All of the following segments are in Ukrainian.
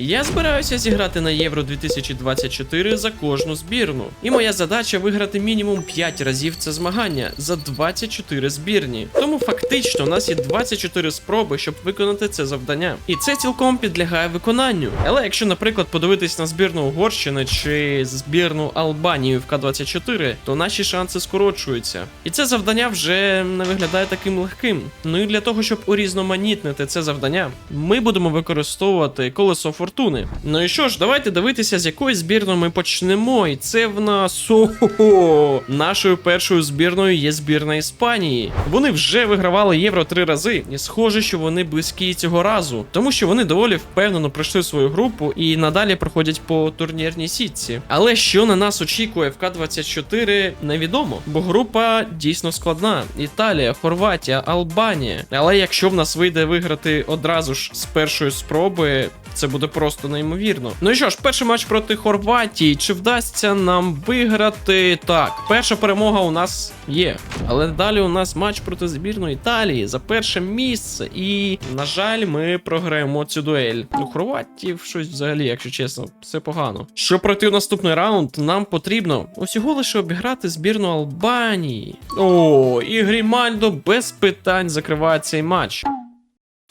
Я збираюся зіграти на Євро 2024 за кожну збірну. І моя задача виграти мінімум 5 разів це змагання за 24 збірні. Тому фактично у нас є 24 спроби, щоб виконати це завдання. І це цілком підлягає виконанню. Але якщо, наприклад, подивитись на збірну Угорщини чи збірну Албанії в К-24, то наші шанси скорочуються. І це завдання вже не виглядає таким легким. Ну і для того, щоб урізноманітнити це завдання, ми будемо використовувати колесо фортуни. Ну і що ж, давайте дивитися, з якої збірної ми почнемо. І це в нас Ого! нашою першою збірною є збірна Іспанії. Вони вже вигравали євро три рази, і схоже, що вони близькі цього разу, тому що вони доволі впевнено пройшли свою групу і надалі проходять по турнірній сітці. Але що на нас очікує в К-24, невідомо, бо група дійсно складна: Італія, Хорватія, Албанія. Але якщо в нас вийде виграти одразу ж з першої спроби. Це буде просто неймовірно. Ну і що ж, перший матч проти Хорватії. Чи вдасться нам виграти? Так, перша перемога у нас є. Але далі у нас матч проти збірної Італії за перше місце. І, на жаль, ми програємо цю дуель. У Хорватів щось взагалі, якщо чесно, все погано. Щоб пройти в наступний раунд, нам потрібно усього лише обіграти збірну Албанії. О, і Грімальдо без питань закриває цей матч.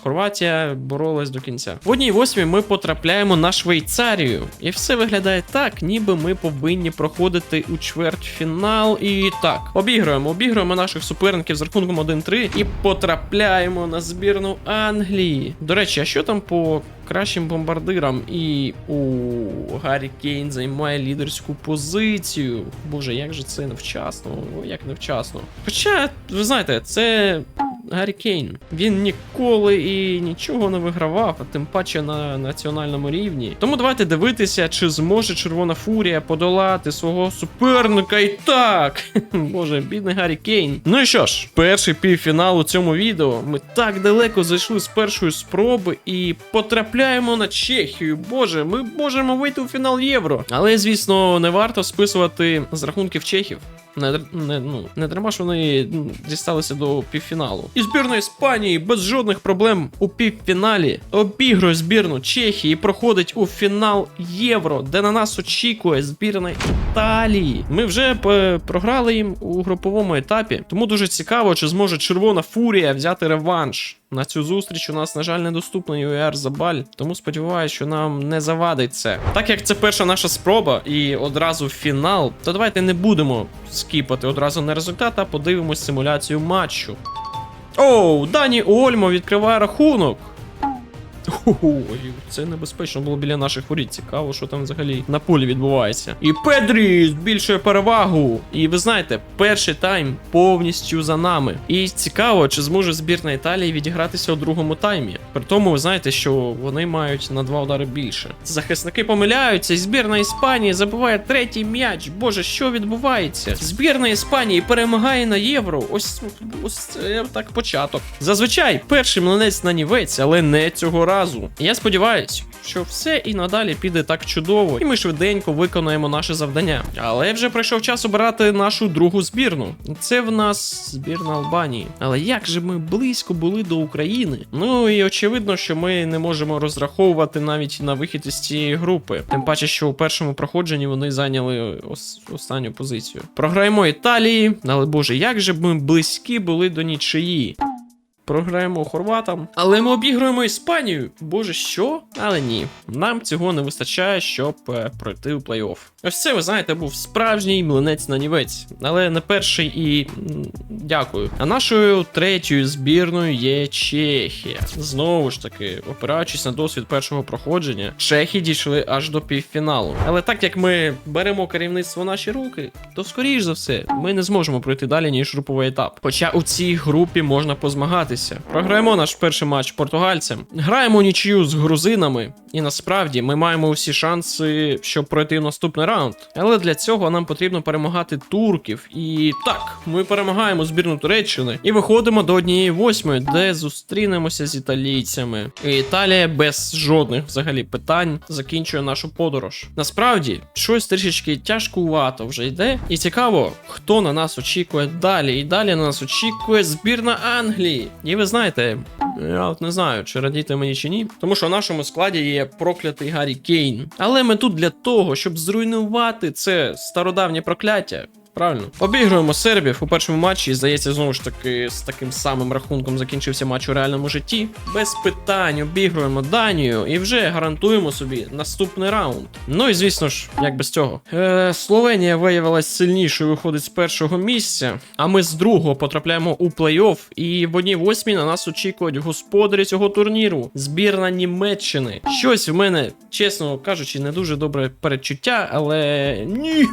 Хорватія боролась до кінця. В одній восьмій ми потрапляємо на Швейцарію, і все виглядає так, ніби ми повинні проходити у чвертьфінал. І так, обігруємо, обігруємо наших суперників з рахунком 1-3 і потрапляємо на збірну Англії. До речі, а що там по кращим бомбардирам? І у Гаррі Кейн займає лідерську позицію. Боже, як же це невчасно? О, як невчасно. Хоча, ви знаєте, це Гаррі Кейн. Він ніколи і нічого не вигравав, а тим паче на національному рівні. Тому давайте дивитися, чи зможе Червона Фурія подолати свого суперника. І так. Боже, бідний Гаррі Кейн. Ну і що ж, перший півфінал у цьому відео. Ми так далеко зайшли з першої спроби і потрапляємо на Чехію. Боже, ми можемо вийти у фінал євро. Але, звісно, не варто списувати з рахунків чехів. Не, не, ну, не дарма ж вони дісталися до півфіналу. І збірна Іспанії без жодних проблем у півфіналі обігрує збірну Чехії і проходить у фінал Євро, де на нас очікує збірна Італії. Ми вже програли їм у груповому етапі, тому дуже цікаво, чи зможе Червона Фурія взяти реванш. На цю зустріч у нас, на жаль, недоступний ЮР Забаль, тому сподіваюся, що нам не завадить це. Так як це перша наша спроба і одразу фінал, то давайте не будемо скіпати одразу на результат, а подивимось симуляцію матчу. Оу, Дані Ольмо відкриває рахунок. Ой, це небезпечно було біля наших воріт. Цікаво, що там взагалі на полі відбувається. І Педрі збільшує перевагу. І ви знаєте, перший тайм повністю за нами. І цікаво, чи зможе збірна Італії відігратися у другому таймі. При тому, ви знаєте, що вони мають на два удари більше. Захисники помиляються, і збірна Іспанії забиває третій м'яч. Боже, що відбувається? Збірна Іспанії перемагає на євро. Ось ось це так початок. Зазвичай перший млинець на нівець, але не цього разу. Я сподіваюсь, що все і надалі піде так чудово, і ми швиденько виконаємо наше завдання. Але вже прийшов час обирати нашу другу збірну. Це в нас збірна Албанії. Але як же ми близько були до України? Ну і очевидно, що ми не можемо розраховувати навіть на вихід із цієї групи. Тим паче, що у першому проходженні вони зайняли ос- останню позицію. Програємо Італії, але боже, як же ми близькі були до нічиї. Програємо хорватам, але ми обігруємо Іспанію. Боже, що? Але ні, нам цього не вистачає, щоб е, пройти у плей-офф. Ось це, ви знаєте, був справжній млинець на нівець, але не перший і дякую. А нашою третьою збірною є Чехія. Знову ж таки, опираючись на досвід першого проходження, чехи дійшли аж до півфіналу. Але так як ми беремо керівництво в наші руки, то скоріш за все ми не зможемо пройти далі, ніж груповий етап. Хоча у цій групі можна позмагатися. Програємо наш перший матч португальцям, граємо нічию з грузинами, і насправді ми маємо усі шанси, щоб пройти в наступний раунд. Але для цього нам потрібно перемагати турків. І так, ми перемагаємо збірну Туреччини і виходимо до однієї восьмої, де зустрінемося з італійцями. І Італія без жодних взагалі питань закінчує нашу подорож. Насправді, щось трішечки тяжкувато вже йде. І цікаво, хто на нас очікує далі. І далі на нас очікує збірна Англії, І ви знаєте, я от не знаю, чи радіти мені чи ні, тому що в нашому складі є проклятий Гаррі Кейн. Але ми тут для того, щоб зруйнувати це стародавнє прокляття. Правильно, обігруємо сербів у першому матчі. Здається, знову ж таки з таким самим рахунком закінчився матч у реальному житті. Без питань обігруємо Данію і вже гарантуємо собі наступний раунд. Ну і звісно ж, як без цього. Е, Словенія виявилась сильнішою, виходить з першого місця. А ми з другого потрапляємо у плей-офф. І в одній восьмій на нас очікують господарі цього турніру. Збірна Німеччини. Щось в мене, чесно кажучи, не дуже добре передчуття, але ні.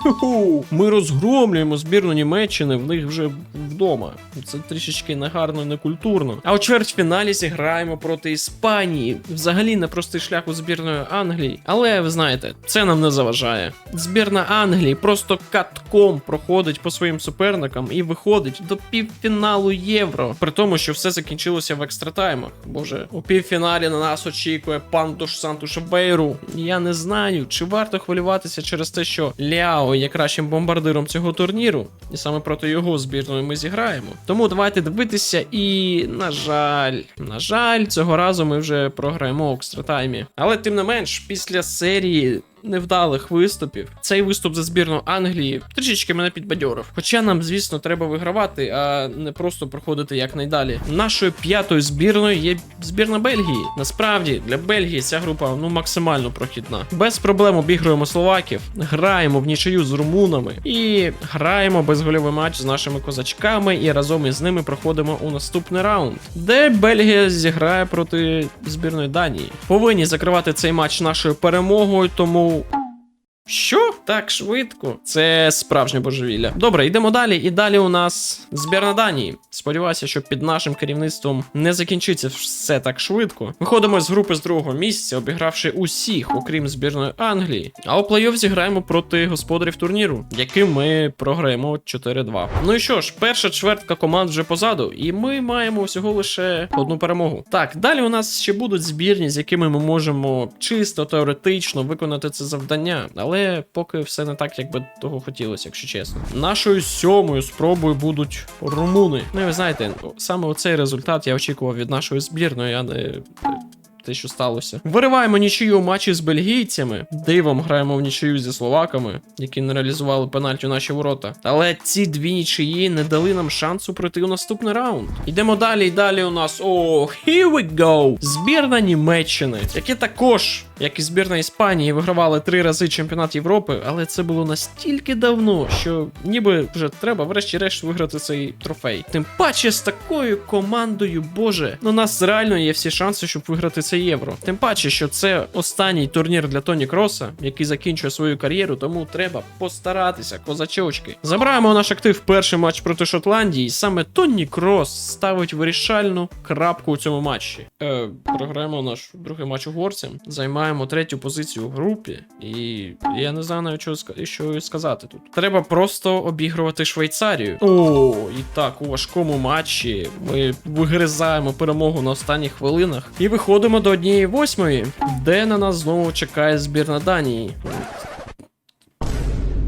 Ми розгромлюємо збірну Німеччини в них вже вдома. Це трішечки негарно і некультурно. А у чвертьфіналі зіграємо проти Іспанії. Взагалі непростий шлях у збірної Англії. Але ви знаєте, це нам не заважає. Збірна Англії просто катком проходить по своїм суперникам і виходить до півфіналу євро. При тому, що все закінчилося в екстратаймах. Боже, у півфіналі на нас очікує Пантуш Сантуш Бейру. Я не знаю, чи варто хвилюватися через те, що Ляо є кращим бомбардиром цього турніру, і саме проти його збірної ми зіграємо. Тому давайте дивитися, і на жаль, на жаль, цього разу ми вже програємо у екстратаймі. Але тим не менш, після серії. Невдалих виступів. Цей виступ за збірну Англії трішечки мене підбадьорив. Хоча нам, звісно, треба вигравати, а не просто проходити якнайдалі. Нашою п'ятою збірною є збірна Бельгії. Насправді для Бельгії ця група ну максимально прохідна. Без проблем обігруємо словаків, граємо в нічию з румунами і граємо безгольовий матч з нашими козачками, і разом із ними проходимо у наступний раунд, де Бельгія зіграє проти збірної Данії. Повинні закривати цей матч нашою перемогою, тому. 物。Що? Так швидко? Це справжнє божевілля. Добре, йдемо далі. І далі у нас збірна Данії. Сподіваюся, що під нашим керівництвом не закінчиться все так швидко. Виходимо з групи з другого місця, обігравши усіх, окрім збірної Англії. А у плей-офф зіграємо проти господарів турніру, яким ми програємо 4-2. Ну і що ж, перша чвертка команд вже позаду, і ми маємо всього лише одну перемогу. Так, далі у нас ще будуть збірні, з якими ми можемо чисто теоретично виконати це завдання, але поки все не так, як би того хотілося, якщо чесно. Нашою сьомою спробою будуть румуни. Ну і ви знаєте, саме оцей результат я очікував від нашої збірної, а не. Те, що сталося. Вириваємо нічию матчі з бельгійцями. Дивом граємо в нічию зі словаками, які не реалізували пенальті наші ворота. Але ці дві нічиї не дали нам шансу пройти у наступний раунд. Йдемо далі, і далі у нас. О, here we go! Збірна Німеччини, які також, як і збірна Іспанії, вигравали три рази чемпіонат Європи, але це було настільки давно, що ніби вже треба, врешті-решт, виграти цей трофей. Тим паче з такою командою, боже, ну у нас реально є всі шанси, щоб виграти це євро. Тим паче, що це останній турнір для Тоні Кроса, який закінчує свою кар'єру, тому треба постаратися, козачочки. Забираємо наш актив перший матч проти Шотландії, саме Тоні Крос ставить вирішальну крапку у цьому матчі. Е, програємо наш другий матч угорцям, займаємо третю позицію в групі, і я не знаю навіть що, що сказати тут. Треба просто обігрувати Швейцарію. О, і так, у важкому матчі ми вигризаємо перемогу на останніх хвилинах і виходимо до однієї восьмої, де на нас знову чекає збірна Данії.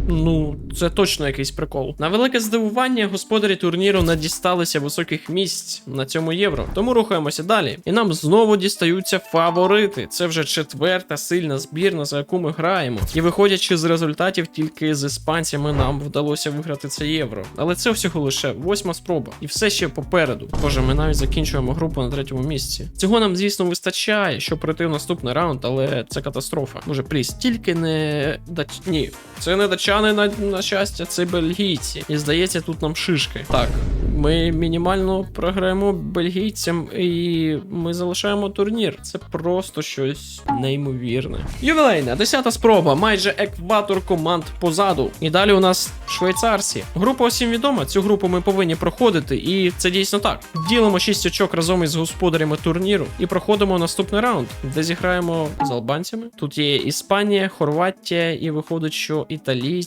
Ну, це точно якийсь прикол. На велике здивування господарі турніру не дісталися високих місць на цьому євро. Тому рухаємося далі. І нам знову дістаються фаворити. Це вже четверта сильна збірна, за яку ми граємо. І виходячи з результатів, тільки з іспанцями нам вдалося виграти це євро. Але це всього лише восьма спроба. І все ще попереду. Боже, ми навіть закінчуємо групу на третьому місці. Цього нам, звісно, вистачає, щоб пройти в наступний раунд, але це катастрофа. Боже, пліс, тільки не дач... Ні, це не датчани на, на щастя, це бельгійці. І здається, тут нам шишки. Так, ми мінімально програємо бельгійцям, і ми залишаємо турнір. Це просто щось неймовірне. Ювілейна, десята спроба, майже екватор команд позаду. І далі у нас швейцарці. Група усім відома. Цю групу ми повинні проходити, і це дійсно так. Ділимо 6 очок разом із господарями турніру і проходимо наступний раунд, де зіграємо з албанцями. Тут є Іспанія, Хорватія, і виходить, що італійці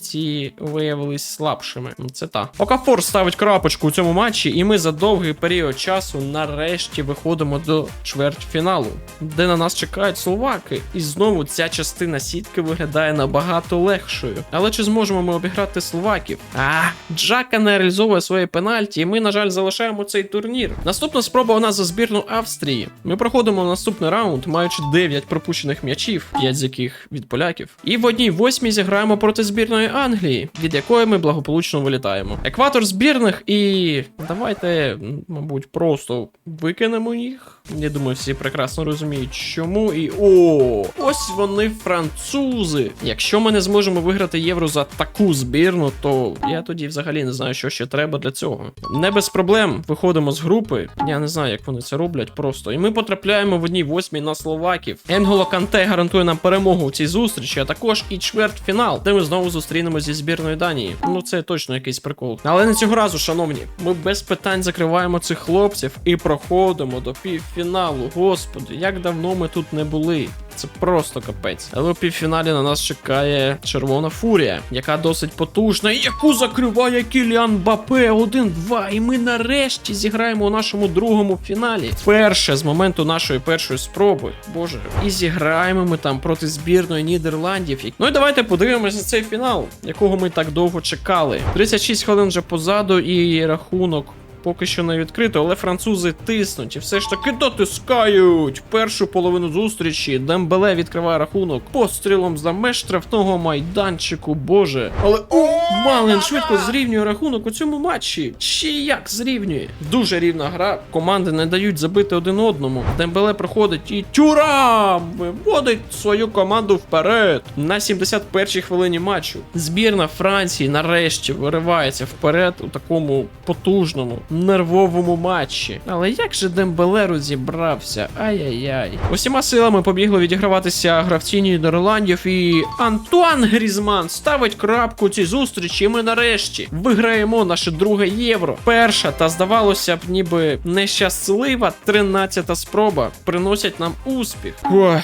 виявились слабшими. Це та. Окафор ставить крапочку у цьому матчі. і ми за довгий період часу нарешті виходимо до чвертьфіналу, де на нас чекають словаки. І знову ця частина сітки виглядає набагато легшою. Але чи зможемо ми обіграти словаків? А, Джака не реалізовує свої пенальті, і ми, на жаль, залишаємо цей турнір. Наступна спроба у нас за збірну Австрії. Ми проходимо наступний раунд, маючи 9 пропущених м'ячів, 5 з яких від поляків. І в одній восьмій зіграємо проти збірної Англії, від якої ми благополучно вилітаємо. Екватор збірних, і давайте, мабуть, просто викинемо їх. Я думаю, всі прекрасно розуміють, чому. І о, ось вони французи. Якщо ми не зможемо виграти євро за таку збірну, то я тоді взагалі не знаю, що ще треба для цього. Не без проблем виходимо з групи. Я не знаю, як вони це роблять просто. І ми потрапляємо в одній восьмій на словаків. Енголо Канте гарантує нам перемогу у цій зустрічі, а також і чвертьфінал, де ми знову зустрінемося зі збірною Данії. Ну це точно якийсь прикол. Але не цього разу, шановні, ми без питань закриваємо цих хлопців і проходимо до півфіналу. Господи, як давно ми тут не були. Це просто капець. Але у півфіналі на нас чекає червона фурія, яка досить потужна, і яку закриває Кіліан Бапе 1-2. І ми нарешті зіграємо у нашому другому фіналі. Перше з моменту нашої першої спроби. Боже, і зіграємо ми там проти збірної Нідерландів. Ну і давайте подивимося цей фінал, якого ми так довго чекали. 36 хвилин вже позаду, і рахунок поки що не відкрито, але французи тиснуть і все ж таки дотискають. Першу половину зустрічі Дембеле відкриває рахунок пострілом за меж штрафного майданчику. Боже. Але о, Малин швидко зрівнює рахунок у цьому матчі. Ще як зрівнює. Дуже рівна гра. Команди не дають забити один одному. Дембеле проходить і тюрам виводить свою команду вперед. На 71-й хвилині матчу. Збірна Франції нарешті виривається вперед у такому потужному, нервовому матчі. Але як же Дембеле розібрався? Ай-яй-яй. Усіма силами побігли відіграватися гравці Нідерландів, і Антуан Грізман ставить крапку у цій зустрічі. Ми нарешті виграємо наше друге євро. Перша та здавалося б, ніби нещаслива 13-та спроба приносять нам успіх. Ох.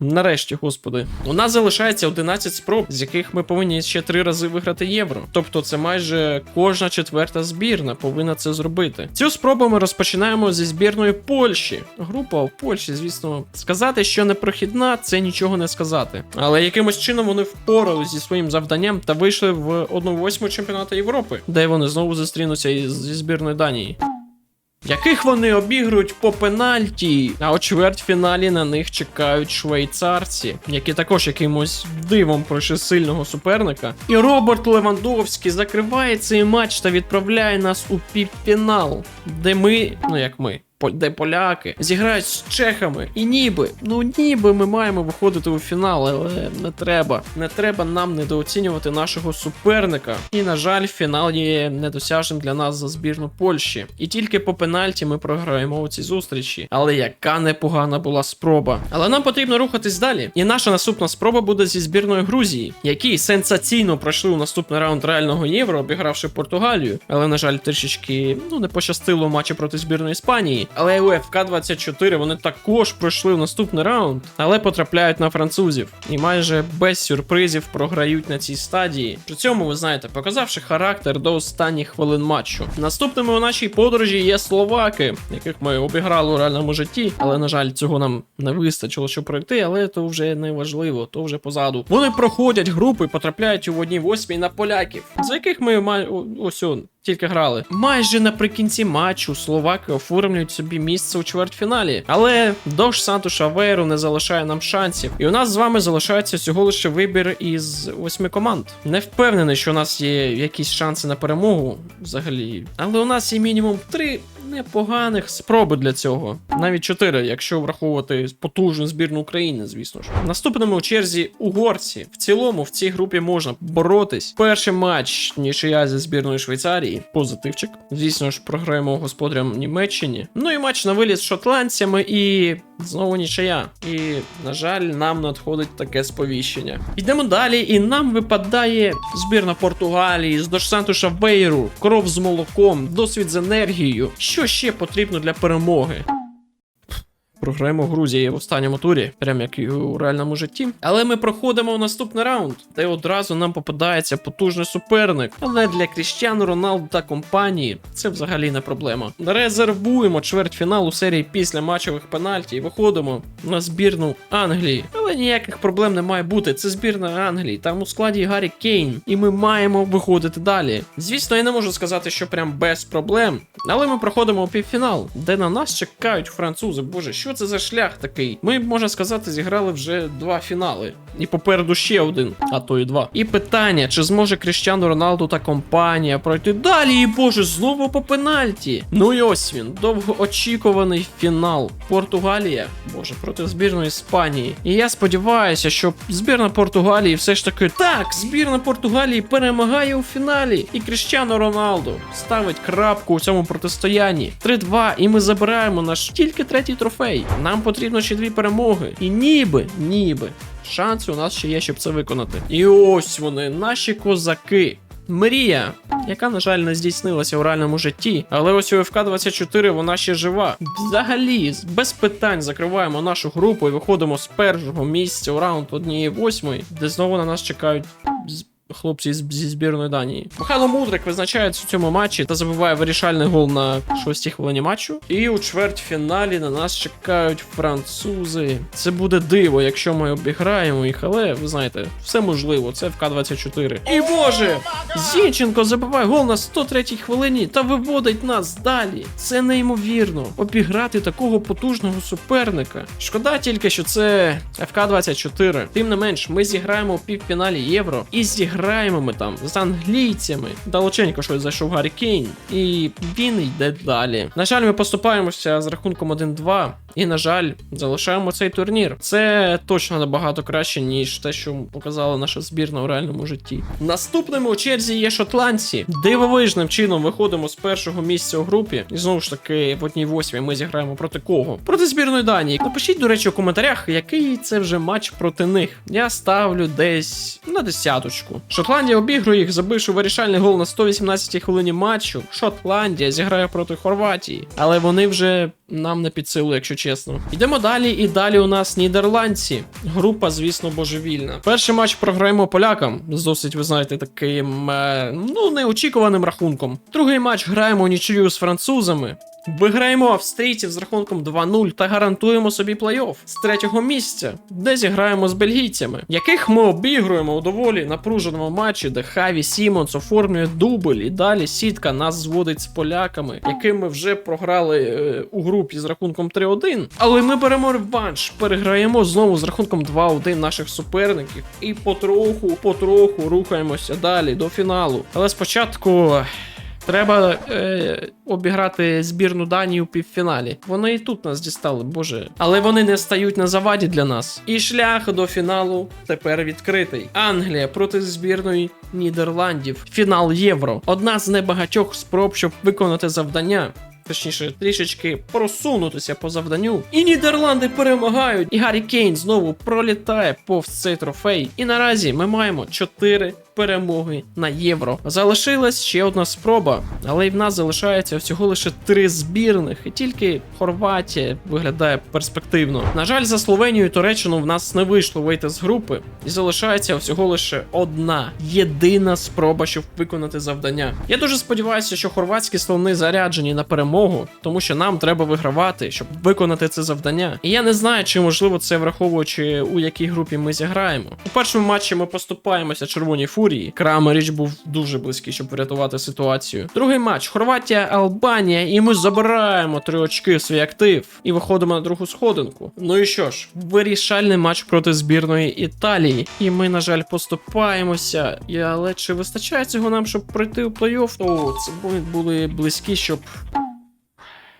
Нарешті, господи, у нас залишається 11 спроб, з яких ми повинні ще три рази виграти євро. Тобто, це майже кожна четверта збірна повинна це зробити. Цю спробу ми розпочинаємо зі збірної Польщі. Група в Польщі, звісно, сказати, що непрохідна, це нічого не сказати. Але якимось чином вони впоралися зі своїм завданням та вийшли в 1-8 чемпіонату Європи, де вони знову зустрінуться із зі збірною Данії яких вони обігрують по пенальті. А у чвертьфіналі на них чекають швейцарці, які також якимось дивом пройшли сильного суперника. І Роберт Левандовський закриває цей матч та відправляє нас у півфінал, де ми, ну як ми. Де поляки зіграють з чехами, і ніби, ну ніби ми маємо виходити у фінал, але не треба. Не треба нам недооцінювати нашого суперника. І на жаль, фінал є недосяжним для нас за збірну Польщі. І тільки по пенальті ми програємо у цій зустрічі. Але яка непогана була спроба. Але нам потрібно рухатись далі. І наша наступна спроба буде зі збірною Грузії, які сенсаційно пройшли у наступний раунд реального євро, обігравши Португалію. Але на жаль, трішечки ну не пощастило матчі проти збірної Іспанії. Але у ФК-24 вони також пройшли в наступний раунд, але потрапляють на французів і майже без сюрпризів програють на цій стадії. При цьому ви знаєте, показавши характер до останніх хвилин матчу. Наступними у нашій подорожі є словаки, яких ми обіграли у реальному житті. Але на жаль, цього нам не вистачило, щоб пройти, але то вже не важливо, то вже позаду. Вони проходять групи потрапляють у одній восьмій на поляків, за яких ми май... о- ось он, тільки грали. Майже наприкінці матчу словаки оформлюють собі місце у чвертьфіналі. Але дощ Сантуша Вейру не залишає нам шансів. І у нас з вами залишається всього лише вибір із восьми команд. Не впевнений, що у нас є якісь шанси на перемогу взагалі. Але у нас є мінімум три непоганих спроби для цього. Навіть чотири, якщо враховувати потужну збірну України, звісно ж. Наступними у черзі угорці. В цілому в цій групі можна боротись. Перший матч нічия зі збірною Швейцарії. Позитивчик. Звісно ж, програємо господарям Німеччині. Ну і матч на виліт з шотландцями і знову нічия. І, на жаль, нам надходить таке сповіщення. Йдемо далі, і нам випадає збірна Португалії з Дошсанту Шавейру, кров з молоком, досвід з енергією. Що ще потрібно для перемоги? Програємо Грузії в останньому турі, прям як і у реальному житті. Але ми проходимо в наступний раунд, де одразу нам попадається потужний суперник. Але для Кріщану Роналду та компанії це взагалі не проблема. Резервуємо чвертьфінал у серії після матчових пенальті і виходимо на збірну Англії. Але ніяких проблем не має бути. Це збірна Англії. Там у складі Гаррі Кейн, і ми маємо виходити далі. Звісно, я не можу сказати, що прям без проблем. Але ми проходимо у півфінал, де на нас чекають французи. Боже, що це за шлях такий? Ми, можна сказати, зіграли вже два фінали. І попереду ще один, а то і два. І питання: чи зможе Кріщану Роналду та компанія пройти далі? І боже, знову по пенальті. Ну і ось він, довгоочікуваний фінал. Португалія, боже, проти збірної Іспанії. І я сподіваюся, що збірна Португалії все ж таки так, збірна Португалії перемагає у фіналі. І Кріщану Роналду ставить крапку у цьому протистоянні. 3-2, і ми забираємо наш тільки третій трофей. Нам потрібно ще дві перемоги. І ніби, ніби. Шанси у нас ще є, щоб це виконати. І ось вони, наші козаки. Мрія, яка, на жаль, не здійснилася у реальному житті, але ось у ФК-24 вона ще жива. Взагалі, без питань закриваємо нашу групу і виходимо з першого місця у раунд 1-8, де знову на нас чекають хлопці зі збірної Данії. Михайло Мудрик визначається у цьому матчі та забиває вирішальний гол на шостій хвилині матчу. І у чвертьфіналі на нас чекають французи. Це буде диво, якщо ми обіграємо їх, але ви знаєте, все можливо. Це ФК-24. І боже! Зінченко забиває гол на 103-й хвилині та виводить нас далі. Це неймовірно. Обіграти такого потужного суперника. Шкода тільки, що це ФК-24. Тим не менш, ми зіграємо у півфіналі Євро і зіграємо ми там з англійцями. Далеченько щось зайшов Гаррі Кейн, і він йде далі. На жаль, ми поступаємося з рахунком 1-2. І, на жаль, залишаємо цей турнір. Це точно набагато краще, ніж те, що показала наша збірна у реальному житті. Наступними у черзі є шотландці. Дивовижним чином виходимо з першого місця у групі. І знову ж таки, в одній восьмій ми зіграємо проти кого? Проти збірної Данії. Напишіть, до речі, у коментарях, який це вже матч проти них. Я ставлю десь на десяточку. Шотландія обігрує їх, забивши вирішальний гол на 118-й хвилині матчу. Шотландія зіграє проти Хорватії, але вони вже нам не під силу, якщо чесно. Йдемо далі, і далі у нас нідерландці. Група, звісно, божевільна. Перший матч програємо полякам досить, ви знаєте, таким е, ну неочікуваним рахунком. Другий матч граємо нічию з французами. Виграємо австрійців з рахунком 2-0 та гарантуємо собі плей-офф з третього місця, де зіграємо з бельгійцями, яких ми обігруємо у доволі напруженому матчі, де Хаві Сімонс оформлює дубль, і далі сітка нас зводить з поляками, яким ми вже програли е, у групі з рахунком 3-1. Але ми беремо реванш, переграємо знову з рахунком 2-1 наших суперників, і потроху, потроху рухаємося далі до фіналу. Але спочатку. Треба е, обіграти збірну Данії у півфіналі. Вони і тут нас дістали, боже. Але вони не стають на заваді для нас. І шлях до фіналу тепер відкритий. Англія проти збірної Нідерландів. Фінал Євро. Одна з небагатьох спроб, щоб виконати завдання. Точніше, трішечки просунутися по завданню. І Нідерланди перемагають. І Гаррі Кейн знову пролітає повз цей трофей. І наразі ми маємо 4 перемоги на євро. Залишилась ще одна спроба, але й в нас залишається всього лише три збірних, і тільки Хорватія виглядає перспективно. На жаль, за Словенію і Туреччину в нас не вийшло вийти з групи, і залишається всього лише одна єдина спроба, щоб виконати завдання. Я дуже сподіваюся, що хорватські слони заряджені на перемогу, тому що нам треба вигравати, щоб виконати це завдання. І я не знаю, чи можливо це враховуючи у якій групі ми зіграємо. У першому матчі ми поступаємося червоній фурії. Крамеріч був дуже близький, щоб врятувати ситуацію. Другий матч Хорватія, Албанія, і ми забираємо три очки в свій актив і виходимо на другу сходинку. Ну і що ж, вирішальний матч проти збірної Італії. І ми, на жаль, поступаємося. І, але чи вистачає цього нам, щоб пройти у плей-офф? О, це були близькі, щоб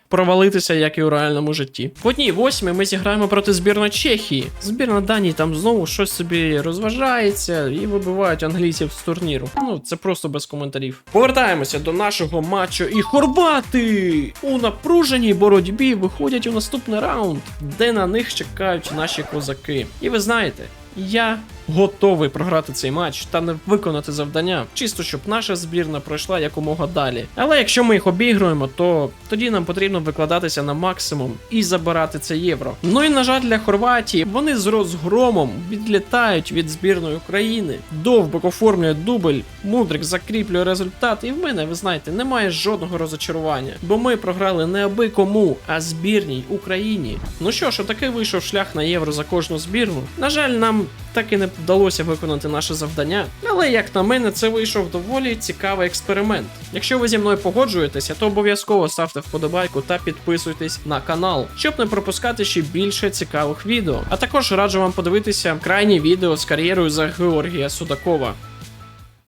провалитися, як і у реальному житті. В одній восьмій ми зіграємо проти збірної Чехії. Збірна Данії там знову щось собі розважається і вибивають англійців з турніру. Ну це просто без коментарів. Повертаємося до нашого матчу. І хорвати у напруженій боротьбі виходять у наступний раунд, де на них чекають наші козаки. І ви знаєте, я готовий програти цей матч та не виконати завдання, чисто щоб наша збірна пройшла якомога далі. Але якщо ми їх обігруємо, то тоді нам потрібно викладатися на максимум і забирати це євро. Ну і на жаль, для Хорватії вони з розгромом відлітають від збірної України. Довбик оформлює дубль, Мудрик закріплює результат, і в мене, ви знаєте, немає жодного розочарування, бо ми програли не аби кому, а збірній Україні. Ну що ж, отакий вийшов шлях на євро за кожну збірну. На жаль, нам так і не вдалося виконати наше завдання, але як на мене, це вийшов доволі цікавий експеримент. Якщо ви зі мною погоджуєтеся, то обов'язково ставте вподобайку та підписуйтесь на канал, щоб не пропускати ще більше цікавих відео. А також раджу вам подивитися крайнє відео з кар'єрою за Георгія Судакова.